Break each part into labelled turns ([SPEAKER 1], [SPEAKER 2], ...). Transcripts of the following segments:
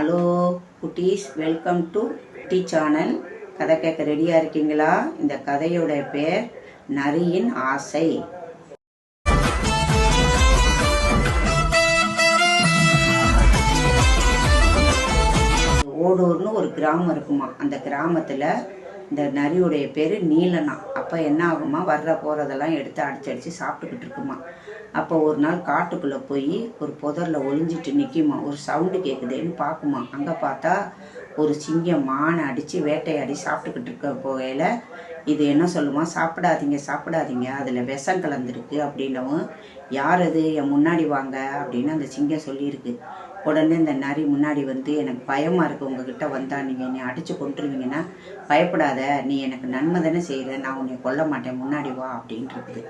[SPEAKER 1] Hello குட்டீஸ் welcome to T channel. கதை கேட்க ரெடியாக இருக்கீங்களா? இந்த கதையோட பேர் நரியின் ஆசை. ஓடூர்னு ஒரு கிராமம் இருக்குமா? அந்த கிராமத்தில் இந்த நரியுடைய பேர் நீலனா. அப்போ என்ன ஆகுமா? வர்ற போகிறதெல்லாம் எடுத்து அடிச்சு அடித்து சாப்பிட்டுக்கிட்டு இருக்குமா. அப்போ ஒரு நாள் காட்டுக்குள்ளே போய் ஒரு புதரில் ஒளிஞ்சிட்டு நிற்குமா ஒரு சவுண்டு கேட்குதேன்னு பார்க்குமா அங்கே பார்த்தா ஒரு சிங்கம் மானை அடித்து வேட்டையாடி சாப்பிட்டுக்கிட்டு இருக்க போகையில் இது என்ன சொல்லுமா? சாப்பிடாதீங்க சாப்பிடாதீங்க அதில் விஷம் கலந்துருக்கு அப்படின்னவும் யார் அது? என் முன்னாடி வாங்க அப்படின்னு அந்த சிங்கம் சொல்லியிருக்கு. உடனே இந்த நரி முன்னாடி வந்து எனக்கு பயமாக இருக்குது உங்ககிட்ட வந்தா நீங்கள் என்னை அடித்து கொண்டுருவீங்கன்னா பயப்படாத நீ எனக்கு நன்மை தானே செய்கிற நான் உன்னை கொல்ல மாட்டேன் முன்னாடி வா அப்படின்ட்டு இருக்குது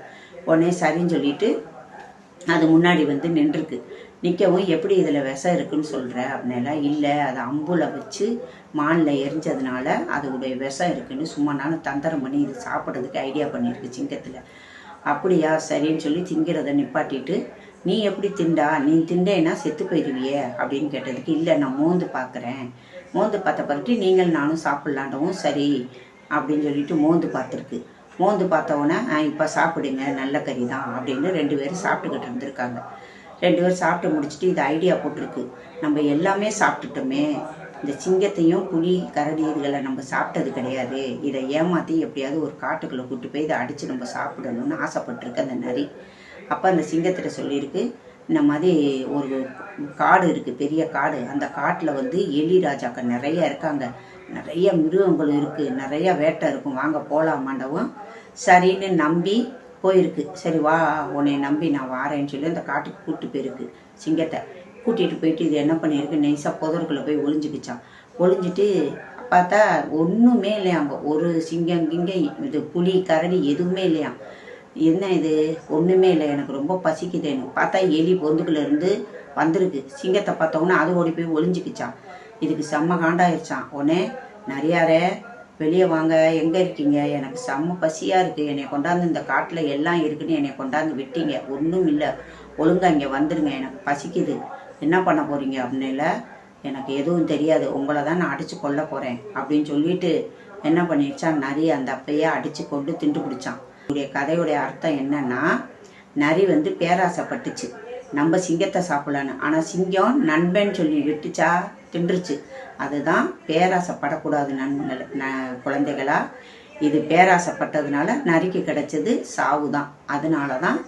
[SPEAKER 1] உடனே சரின்னு சொல்லிட்டு அது முன்னாடி வந்து நின்றுருக்கு. நிற்கவும் எப்படி இதில் விஷம் இருக்குன்னு சொல்கிற அப்படின்னா இல்லை அதை அம்புல வச்சு மானில் எரிஞ்சதுனால அதோடைய விஷம் இருக்குன்னு சும்மா நானும் தந்திரம் பண்ணி இது சாப்பிட்றதுக்கு ஐடியா பண்ணியிருக்கு சிங்கத்தில். அப்படியா சரின்னு சொல்லி திங்கிறத நிப்பாட்டிட்டு நீ எப்படி திண்டா? நீ திண்டேன்னா செத்து போயிடுவியே அப்படின்னு கேட்டதுக்கு இல்லை நான் மோந்து பார்க்குறேன் மோந்து பார்த்த பிறகு நீங்கள் நானும் சாப்பிட்லாண்டவும் சரி அப்படின்னு சொல்லிட்டு மோந்து பார்த்துருக்கு. மோந்து பார்த்தவொன்னே இப்போ சாப்பிடுங்க நல்ல கறி தான் அப்படின்னு ரெண்டு பேரும் சாப்பிட்டுக்கிட்டு இருந்திருக்காங்க. ரெண்டு பேரும் சாப்பிட்டு முடிச்சுட்டு இது ஐடியா போட்டிருக்கு. நம்ம எல்லாமே சாப்பிட்டுட்டோமே. இந்த சிங்கத்தையும் புலி கரடி இதுகளை நம்ம சாப்பிட்டது கிடையாது. இதை ஏமாற்றி எப்படியாவது ஒரு காட்டுக்குள்ளே கூட்டு போய் இதை அடித்து நம்ம சாப்பிடணும்னு ஆசைப்பட்டிருக்கு அந்த நரி. அப்போ அந்த சிங்கத்திட்ட சொல்லியிருக்கு இந்த மாதிரி ஒரு காடு இருக்குது பெரிய காடு. அந்த காட்டில் வந்து எலி ராஜாக்கள் நிறைய இருக்காங்க. நிறைய மிருகங்கள் இருக்குது நிறைய வேட்டை இருக்கும். வாங்க போகலாமாண்டவும் சரின்னு நம்பி போயிருக்கு. சரி வா உன்னை நம்பி நான் வாரேன்னு சொல்லி அந்த காட்டுக்கு கூப்பிட்டு போயிருக்கு சிங்கத்தை. கூட்டிகிட்டு போயிட்டு இது என்ன பண்ணியிருக்கு? நைஸாக புதருக்குள்ளே போய் ஒளிஞ்சுக்கிச்சான் ஒளிஞ்சிட்டு பார்த்தா ஒன்றுமே இல்லையாங்க ஒரு சிங்கம் கிங்க இது புலி கரடி எதுவுமே இல்லையாம். என்ன இது? ஒன்றுமே இல்லை. எனக்கு ரொம்ப பசிக்குது. எனக்கு பார்த்தா எலி பொந்துக்குள்ளேருந்து வந்திருக்கு. சிங்கத்தை பார்த்தோன்னே அது ஓடி போய் ஒளிஞ்சுக்கிச்சான் இதுக்கு செம்ம காண்டாயிருச்சான் உடனே நிறையாரே வெளியே வாங்க. எங்கே இருக்கீங்க? எனக்கு செம்ம பசியாக இருக்குது என்னை கொண்டாந்து இந்த காட்டில் எல்லாம் இருக்குன்னு என்னை கொண்டாந்து விட்டீங்க. ஒன்றும் இல்லை. ஒழுங்கா இங்கே வந்துடுங்க எனக்கு பசிக்குது. என்ன பண்ண போகிறீங்க அப்படின்னுல எனக்கு எதுவும் தெரியாது. உங்களை தான் நான் அடித்து கொல்ல போகிறேன் அப்படின்னு சொல்லிட்டு என்ன பண்ணிடுச்சான் நிறைய அந்த அப்பையே அடித்து கொண்டு திண்டு பிடிச்சான் கதையுடைய அர்த்தம் என்னன்னா நரி வந்து பேராசைப்பட்டுச்சு. நம்ம சிங்கத்தை சாப்பிடலான்னு. ஆனால் சிங்கம் நண்பன் சொல்லி விட்டுச்சா தின்றுச்சு. அதுதான் பேராசைப்படக்கூடாது நண்பர்கள் ந குழந்தைகளா. இது பேராசைப்பட்டதுனால நரிக்கு கிடைச்சது சாவு தான் அதனால தான்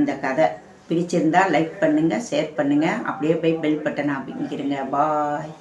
[SPEAKER 1] இந்த கதை. பிடிச்சிருந்தா லைக் பண்ணுங்கள் ஷேர் பண்ணுங்கள் அப்படியே போய் பெல் பட்டனை அமைக்கிறங்க பாய்